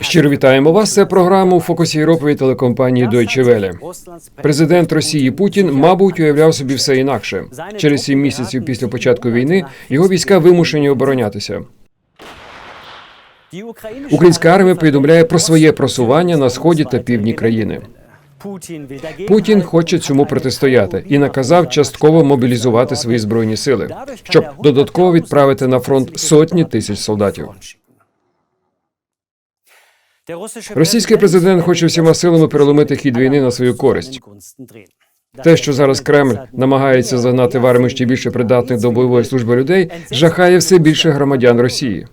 Щиро вітаємо вас. Це програма у фокусі Європи від телекомпанії Deutsche Welle. Президент Росії Путін, мабуть, уявляв собі все інакше. Через сім місяців після початку війни його війська вимушені оборонятися. Українська армія повідомляє про своє просування на сході та півдні країни. Путін хоче цьому протистояти і наказав частково мобілізувати свої збройні сили, щоб додатково відправити на фронт сотні тисяч солдатів. Російський президент хоче всіма силами переломити хід війни на свою користь. Те, що зараз Кремль намагається загнати в армію ще більше придатних до бойової служби людей, жахає все більше громадян Росії.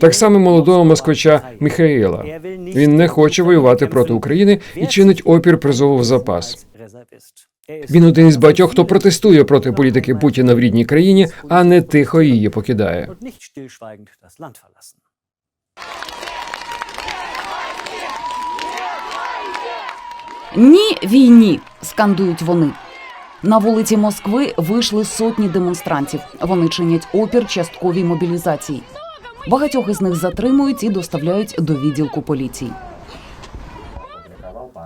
Так само молодого москвича Міхаїла. Він не хоче воювати проти України і чинить опір призову в запас. Він один із багатьох, хто протестує проти політики Путіна в рідній країні, а не тихо її покидає. Ні війні. скандують вони. На вулиці Москви вийшли сотні демонстрантів. Вони чинять опір частковій мобілізації. Багатьох із них затримують і доставляють до відділку поліції.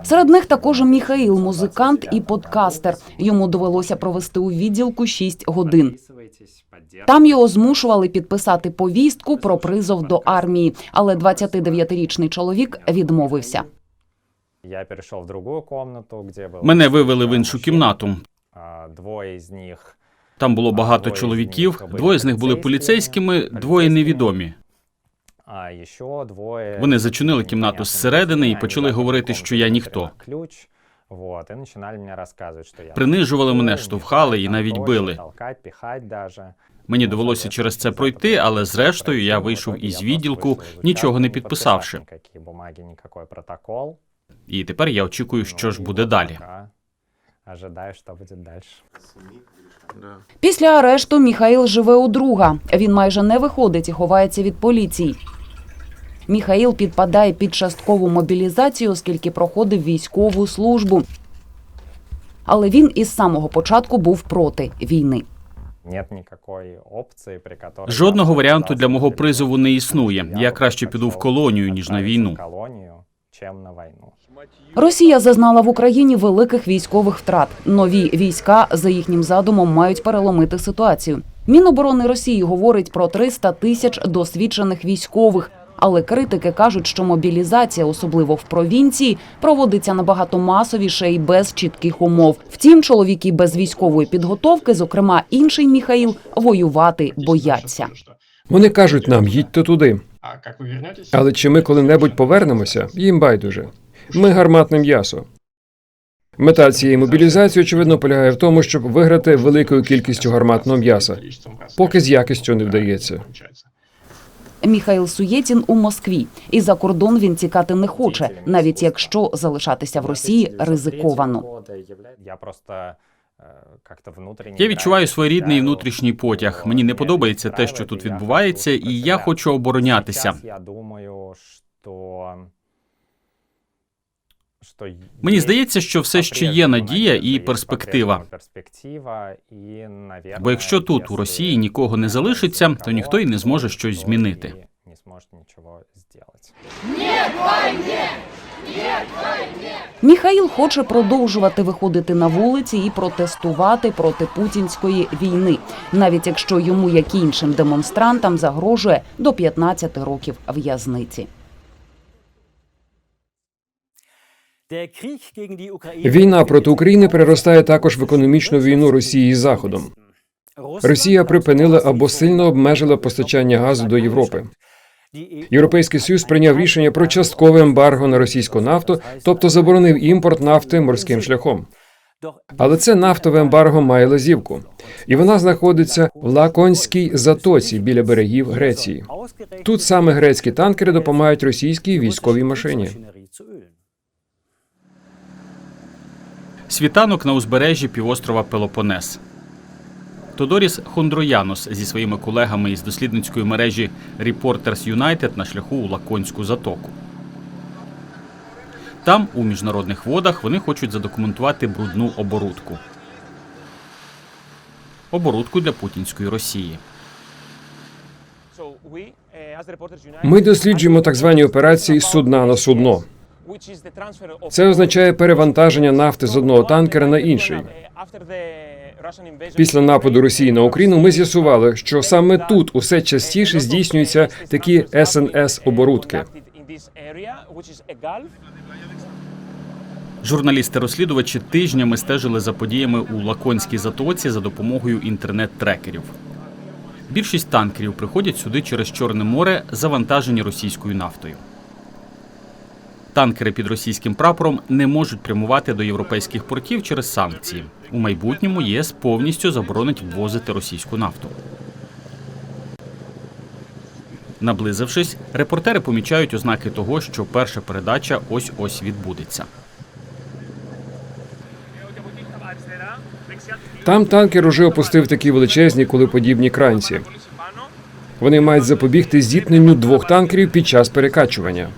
Серед них також Міхаїл, музикант і подкастер. Йому довелося провести у відділку 6 годин. Там його змушували підписати повістку про призов до армії, але 29-річний чоловік відмовився. Я перейшов в другу комнату, де було Мене вивели в іншу кімнату. двоє з них. Там було багато чоловіків. Двоє з них були поліцейськими, двоє невідомі. А ще двоє Вони зачинили кімнату зсередини і почали говорити, що я ніхто. Ключ. Вот, і починали мені розказувати, що я Принижували мене, штовхали і навіть били. Мені довелося через це пройти, але зрештою я вийшов із відділку, нічого не підписавши. І тепер я очікую, що ж буде далі. Ожидаю, що буде далі. Після арешту Міхаїл живе у друга. Він майже не виходить і ховається від поліції. Міхаїл підпадає під часткову мобілізацію, оскільки проходив військову службу. Але він із самого початку був проти війни. Нет ніякої опції, при которой Жодного варіанту для мого призову не існує. Я краще піду в колонію, ніж на війну. В чим на війну. Росія зазнала в Україні великих військових втрат. Нові війська за їхнім задумом мають переломити ситуацію. Міноборони Росії говорить про 300 тисяч досвідчених військових. Але критики кажуть, що мобілізація, особливо в провінції, проводиться набагато масовіше і без чітких умов. Втім, чоловіки без військової підготовки, зокрема інший Міхаїл, воювати бояться. Вони кажуть нам, їдьте туди. Але чи ми коли-небудь повернемося? Їм байдуже. Ми гарматне м'ясо. Мета цієї мобілізації, очевидно, полягає в тому, щоб виграти великою кількістю гарматного м'яса, поки з якістю не вдається. Міхаїл Суєтін у Москві. І за кордон він тікати не хоче, навіть якщо залишатися в Росії ризиковано. Я просто Я відчуваю своєрідний внутрішній потяг. Мені не подобається те, що тут відбувається, і я хочу оборонятися. Я думаю, що Мені здається, що все ще є надія і перспектива. перспектива і, наверное, Бо якщо тут у Росії нікого не залишиться, то ніхто і не зможе щось змінити. Не зможе нічого зробити. Міхаїл хоче продовжувати виходити на вулиці і протестувати проти путінської війни, навіть якщо йому, як і іншим демонстрантам, загрожує до 15 років в'язниці. Війна проти України переростає також в економічну війну Росії з Заходом. Росія припинила або сильно обмежила постачання газу до Європи. Європейський Союз прийняв рішення про часткове ембарго на російську нафту, тобто заборонив імпорт нафти морським шляхом. Але це нафтове ембарго має лазівку, і вона знаходиться в Лаконській затоці біля берегів Греції. Тут саме грецькі танкери допомагають російській військовій машині. Світанок на узбережжі півострова Пелопонес. Тодоріс Хондроянос зі своїми колегами із дослідницької мережі Reporters United на шляху у Лаконську затоку. Там, у міжнародних водах, вони хочуть задокументувати брудну оборудку. Оборудку для путінської Росії. Ми досліджуємо так звані операції судна на судно. Це означає перевантаження нафти з одного танкера на інший. Після нападу Росії на Україну ми з'ясували, що саме тут усе частіше здійснюються такі СНС оборудки. Журналісти-розслідувачі тижнями стежили за подіями у Лаконській затоці за допомогою інтернет-трекерів. Більшість танкерів приходять сюди через Чорне море, завантажені російською нафтою. Танкери під російським прапором не можуть прямувати до європейських портів через санкції. У майбутньому ЄС повністю заборонить ввозити російську нафту. Наблизившись, репортери помічають ознаки того, що перша передача ось ось відбудеться. Там танкер уже опустив такі величезні кулеподібні кранці. Вони мають запобігти зіткненню двох танкерів під час перекачування.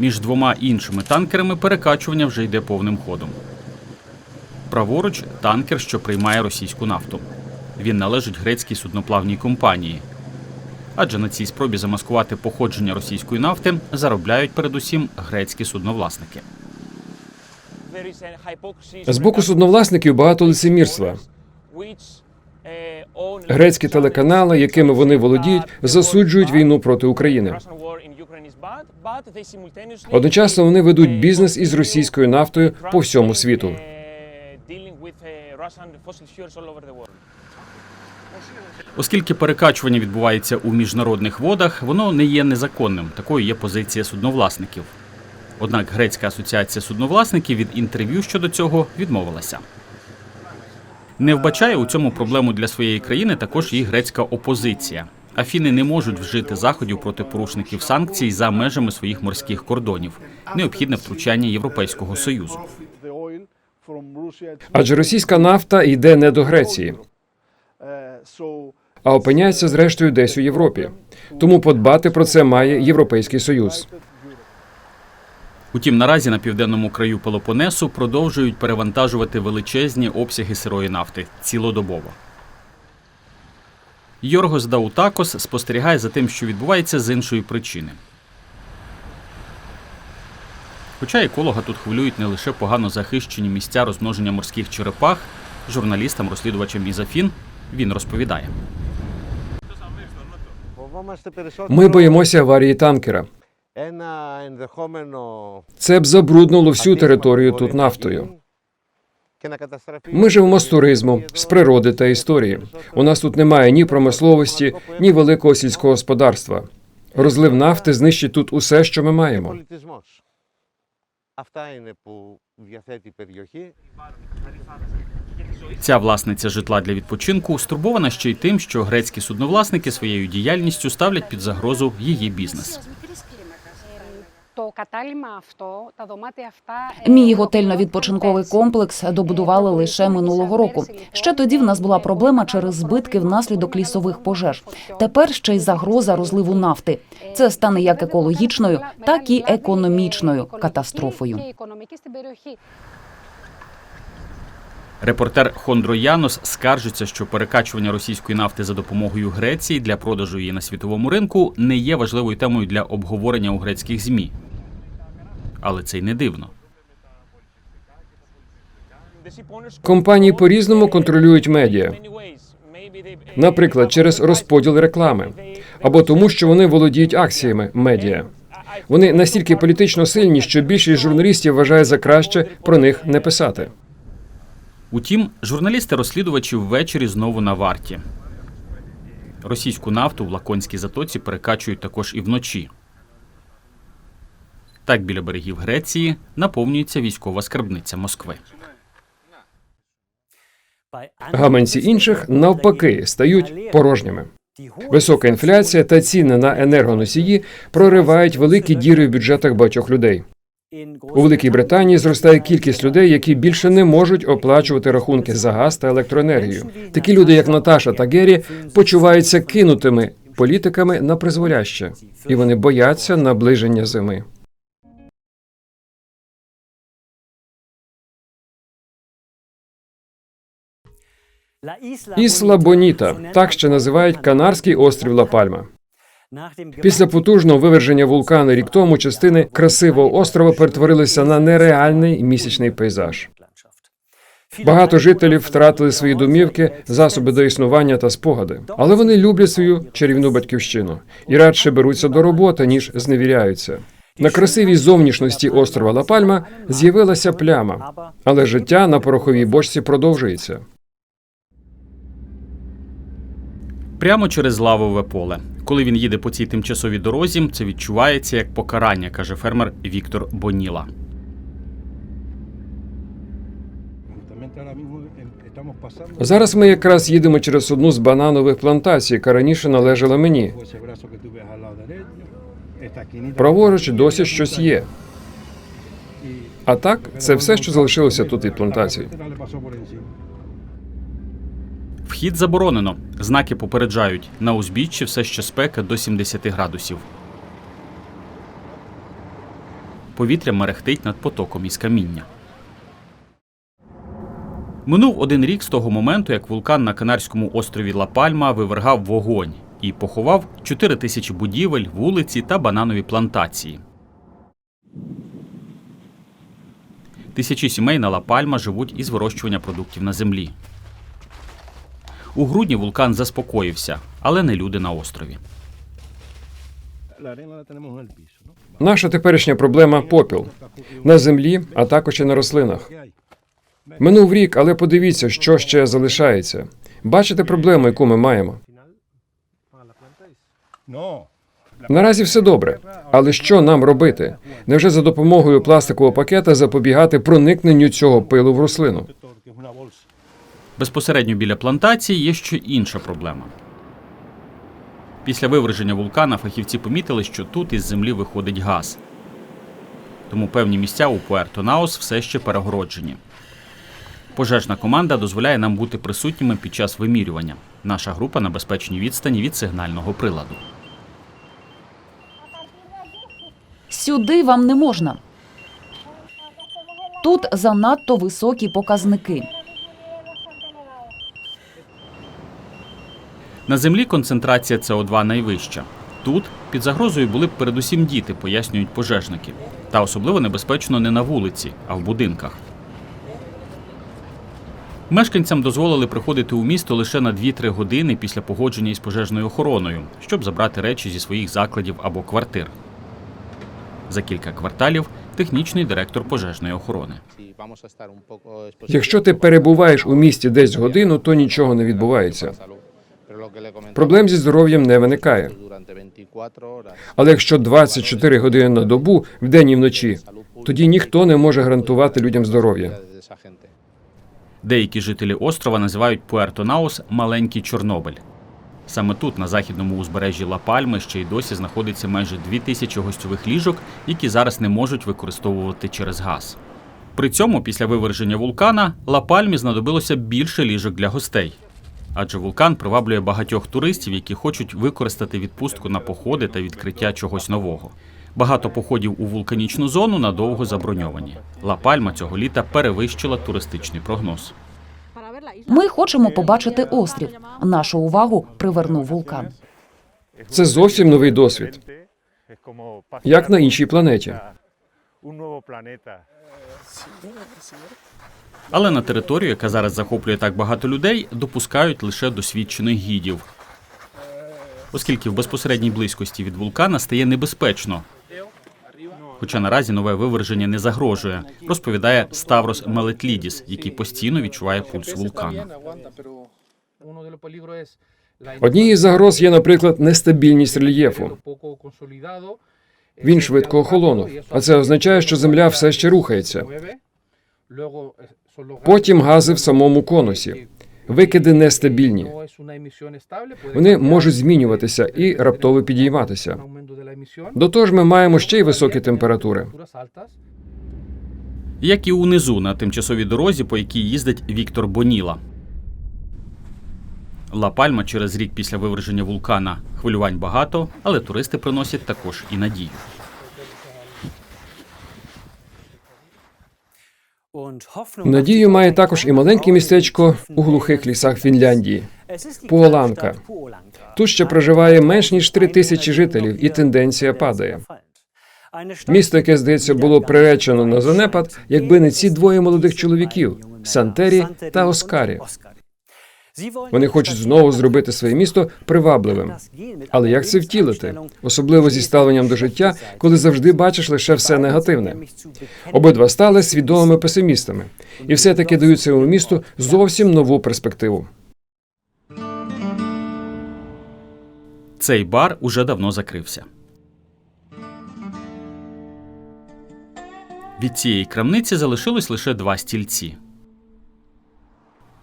Між двома іншими танкерами перекачування вже йде повним ходом. Праворуч танкер, що приймає російську нафту. Він належить грецькій судноплавній компанії. Адже на цій спробі замаскувати походження російської нафти заробляють передусім грецькі судновласники. З боку судновласників багато лицемірства. Грецькі телеканали, якими вони володіють, засуджують війну проти України. Одночасно вони ведуть бізнес із російською нафтою по всьому світу. Оскільки перекачування відбувається у міжнародних водах, воно не є незаконним. Такою є позиція судновласників. Однак грецька асоціація судновласників від інтерв'ю щодо цього відмовилася. Не вбачає у цьому проблему для своєї країни також і грецька опозиція. Афіни не можуть вжити заходів проти порушників санкцій за межами своїх морських кордонів. Необхідне втручання Європейського союзу. Адже російська нафта йде не до Греції, а опиняється зрештою десь у Європі. Тому подбати про це має Європейський Союз. Утім, наразі на південному краю Пелопонесу продовжують перевантажувати величезні обсяги сирої нафти цілодобово. Йоргос Даутакос спостерігає за тим, що відбувається з іншої причини. Хоча еколога тут хвилюють не лише погано захищені місця розмноження морських черепах, журналістам-розслідувачам Мізафін він розповідає. Ми боїмося аварії танкера. Це б забруднуло всю територію тут нафтою. Ми живемо з туризму, з природи та історії. У нас тут немає ні промисловості, ні великого сільського господарства. Розлив нафти знищить тут усе, що ми маємо. Ця власниця житла для відпочинку стурбована ще й тим, що грецькі судновласники своєю діяльністю ставлять під загрозу її бізнес Το κατάλημα αυτό, τα δωμάτια αυτά... Мій готельно-відпочинковий комплекс добудували лише минулого року. Ще тоді в нас була проблема через збитки внаслідок лісових пожеж. Тепер ще й загроза розливу нафти. Це стане як екологічною, так і економічною катастрофою. Και οικονομική στην περιοχή. Репортер Хондро Янос скаржиться, що перекачування російської нафти за допомогою Греції для продажу її на світовому ринку не є важливою темою для обговорення у грецьких змі. Але це й не дивно. Компанії по-різному контролюють медіа. Наприклад, через розподіл реклами або тому, що вони володіють акціями медіа. Вони настільки політично сильні, що більшість журналістів вважає за краще про них не писати. Утім, журналісти-розслідувачі ввечері знову на варті. Російську нафту в Лаконській затоці перекачують також і вночі. Так біля берегів Греції наповнюється військова скарбниця Москви. Гаманці інших навпаки стають порожніми. Висока інфляція та ціни на енергоносії проривають великі діри в бюджетах багатьох людей. У Великій Британії зростає кількість людей, які більше не можуть оплачувати рахунки за газ та електроенергію. Такі люди, як Наташа та Гері, почуваються кинутими політиками на призволяще, і вони бояться наближення зими. Ісла Боніта так ще називають Канарський острів Ла-Пальма. Після потужного виверження вулкану рік тому частини красивого острова перетворилися на нереальний місячний пейзаж. Багато жителів втратили свої домівки, засоби до існування та спогади, але вони люблять свою чарівну батьківщину і радше беруться до роботи, ніж зневіряються. На красивій зовнішності острова Ла-Пальма з'явилася пляма, але життя на пороховій бочці продовжується. Прямо через лавове поле. Коли він їде по цій тимчасовій дорозі, це відчувається як покарання, каже фермер Віктор Боніла. Зараз ми якраз їдемо через одну з бананових плантацій, яка раніше належала мені. Праворуч досі щось є. А так, це все, що залишилося тут від плантації. Вхід заборонено. Знаки попереджають. На узбіччі все ще спека до 70 градусів. Повітря мерехтить над потоком із каміння. Минув один рік з того моменту, як вулкан на Канарському острові Ла-Пальма вивергав вогонь і поховав 4 тисячі будівель, вулиці та бананові плантації. Тисячі сімей на Ла-Пальма живуть із вирощування продуктів на землі. У грудні вулкан заспокоївся, але не люди на острові. Наша теперішня проблема попіл на землі, а також і на рослинах. Минув рік, але подивіться, що ще залишається. Бачите проблему, яку ми маємо. Наразі все добре. Але що нам робити? Невже за допомогою пластикового пакета запобігати проникненню цього пилу в рослину? Безпосередньо біля плантації є ще інша проблема. Після виверження вулкана фахівці помітили, що тут із землі виходить газ. Тому певні місця у Пуерто-Наос все ще перегороджені. Пожежна команда дозволяє нам бути присутніми під час вимірювання. Наша група на безпечній відстані від сигнального приладу. Сюди вам не можна. Тут занадто високі показники. На землі концентрація СО2 найвища. Тут під загрозою були б передусім діти, пояснюють пожежники. Та особливо небезпечно не на вулиці, а в будинках. Мешканцям дозволили приходити у місто лише на 2-3 години після погодження із пожежною охороною, щоб забрати речі зі своїх закладів або квартир. За кілька кварталів технічний директор пожежної охорони. Якщо ти перебуваєш у місті десь годину, то нічого не відбувається. Проблем зі здоров'ям не виникає. Але якщо 24 години на добу, вдень і вночі, тоді ніхто не може гарантувати людям здоров'я. Деякі жителі острова називають Пуерто-Наус маленький Чорнобиль. Саме тут, на західному узбережжі Ла-Пальми, ще й досі знаходиться майже дві тисячі гостьових ліжок, які зараз не можуть використовувати через газ. При цьому, після виверження вулкана, Ла-Пальмі знадобилося більше ліжок для гостей. Адже вулкан приваблює багатьох туристів, які хочуть використати відпустку на походи та відкриття чогось нового. Багато походів у вулканічну зону надовго заброньовані. Ла-Пальма цього літа перевищила туристичний прогноз. Ми хочемо побачити острів. Нашу увагу привернув вулкан. Це зовсім новий досвід, як на іншій планеті. Але на територію, яка зараз захоплює так багато людей, допускають лише досвідчених гідів. Оскільки в безпосередній близькості від вулкана стає небезпечно. Хоча наразі нове виверження не загрожує, розповідає Ставрос Мелетлідіс, який постійно відчуває пульс вулкану. Однією з загроз є, наприклад, нестабільність рельєфу. Він швидко охолонув, а це означає, що земля все ще рухається. Потім гази в самому конусі. Викиди нестабільні. Вони можуть змінюватися і раптово підійматися. До того ж, ми маємо ще й високі температури. Як і унизу на тимчасовій дорозі, по якій їздить Віктор Боніла. Ла-Пальма через рік після виверження вулкана хвилювань багато, але туристи приносять також і надію. Надію має також і маленьке містечко у глухих лісах Фінляндії. Пуоланка. Тут ще проживає менш ніж три тисячі жителів, і тенденція падає. Місто, яке здається, було приречено на занепад, якби не ці двоє молодих чоловіків Сантері та Оскарі. Вони хочуть знову зробити своє місто привабливим. Але як це втілити? Особливо зі ставленням до життя, коли завжди бачиш лише все негативне. Обидва стали свідомими песимістами, і все-таки дають цьому місту зовсім нову перспективу. Цей бар уже давно закрився. Від цієї крамниці залишилось лише два стільці.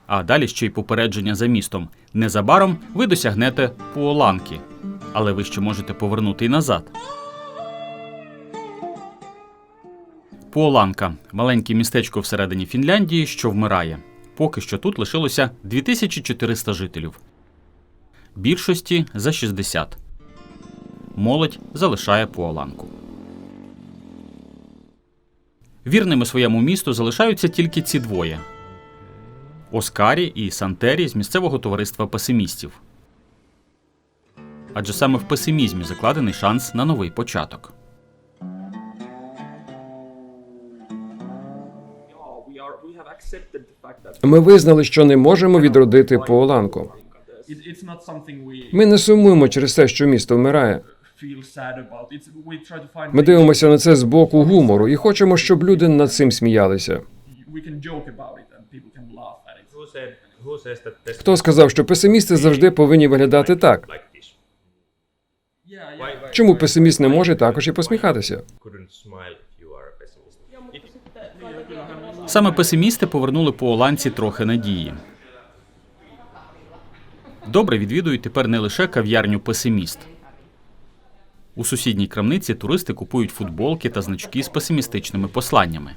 А далі ще й попередження за містом. Незабаром ви досягнете Пуоланки, але ви ще можете повернути й назад. Пуоланка маленьке містечко всередині Фінляндії, що вмирає. Поки що тут лишилося 2400 жителів. Більшості за 60. Молодь залишає Пуоланку. Вірними своєму місту залишаються тільки ці двоє Оскарі і Сантері з місцевого товариства песимістів. Адже саме в песимізмі закладений шанс на новий початок. Ми визнали, що не можемо відродити Пуоланку. Ми не сумуємо через те, що місто вмирає. Ми дивимося на це з боку гумору і хочемо, щоб люди над цим сміялися. Хто сказав, що песимісти завжди повинні виглядати так? Чому песиміст не може також і посміхатися? Саме песимісти повернули Пуоланці трохи надії. Добре відвідують тепер не лише кав'ярню песиміст. У сусідній крамниці туристи купують футболки та значки з песимістичними посланнями.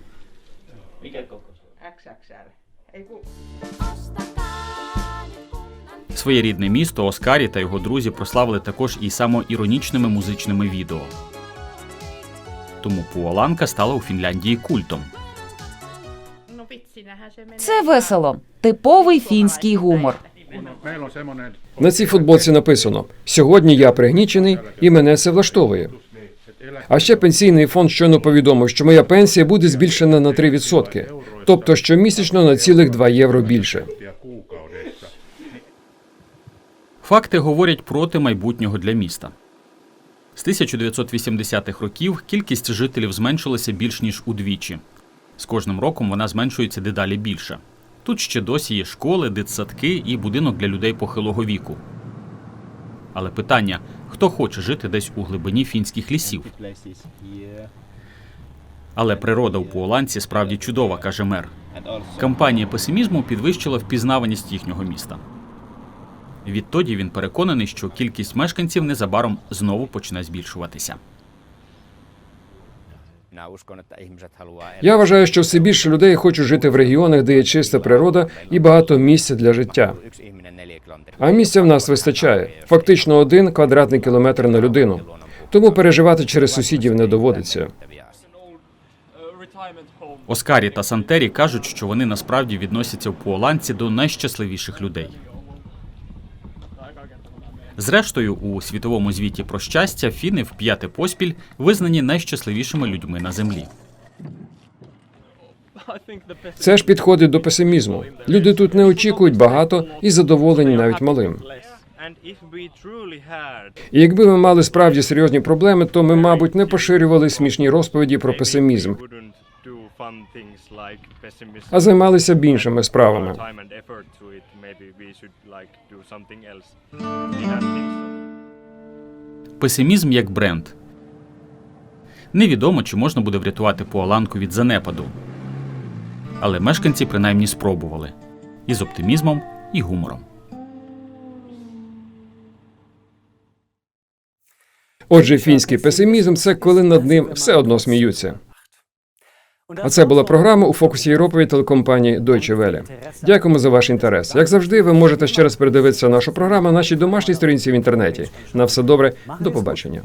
Своє рідне місто Оскарі та його друзі прославили також і самоіронічними музичними відео. Тому Пуоланка стала у Фінляндії культом. Це весело. Типовий фінський гумор. На цій футболці написано: сьогодні я пригнічений і мене це влаштовує. А ще пенсійний фонд щойно повідомив, що моя пенсія буде збільшена на 3%, тобто щомісячно на цілих 2 євро більше. Факти говорять проти майбутнього для міста. З 1980-х років кількість жителів зменшилася більш ніж удвічі. З кожним роком вона зменшується дедалі більше. Тут ще досі є школи, дитсадки і будинок для людей похилого віку. Але питання: хто хоче жити десь у глибині фінських лісів? Але природа у Пуоланці справді чудова, каже мер. Кампанія песимізму підвищила впізнаваність їхнього міста. Відтоді він переконаний, що кількість мешканців незабаром знову почне збільшуватися. Я вважаю, що все більше людей хочуть жити в регіонах, де є чиста природа і багато місця для життя. А місця в нас вистачає. Фактично один квадратний кілометр на людину. Тому переживати через сусідів не доводиться. Оскарі та Сантері кажуть, що вони насправді відносяться в Пуоланці до найщасливіших людей. Зрештою, у світовому звіті про щастя фіни в п'яте поспіль визнані найщасливішими людьми на землі. Це ж підходить до песимізму. Люди тут не очікують багато і задоволені навіть малим. І якби ми мали справді серйозні проблеми, то ми, мабуть, не поширювали смішні розповіді про песимізм, а займалися б іншими справами. Песимізм як бренд. Невідомо, чи можна буде врятувати Пуаланку від занепаду. Але мешканці принаймні спробували із оптимізмом і гумором. Отже, фінський песимізм це коли над ним все одно сміються. А це була програма у фокусі Європи від телекомпанії Deutsche Welle. Дякуємо за ваш інтерес. Як завжди, ви можете ще раз передивитися нашу програму на нашій домашній сторінці в інтернеті. На все добре, до побачення.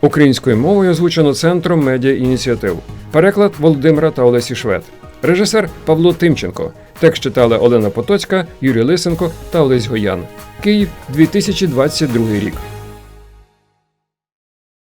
Українською мовою озвучено центром медіа ініціатив. Переклад Володимира та Олесі Швед. Режисер Павло Тимченко. Текст читали Олена Потоцька, Юрій Лисенко та Олесь Гоян. Київ 2022 рік.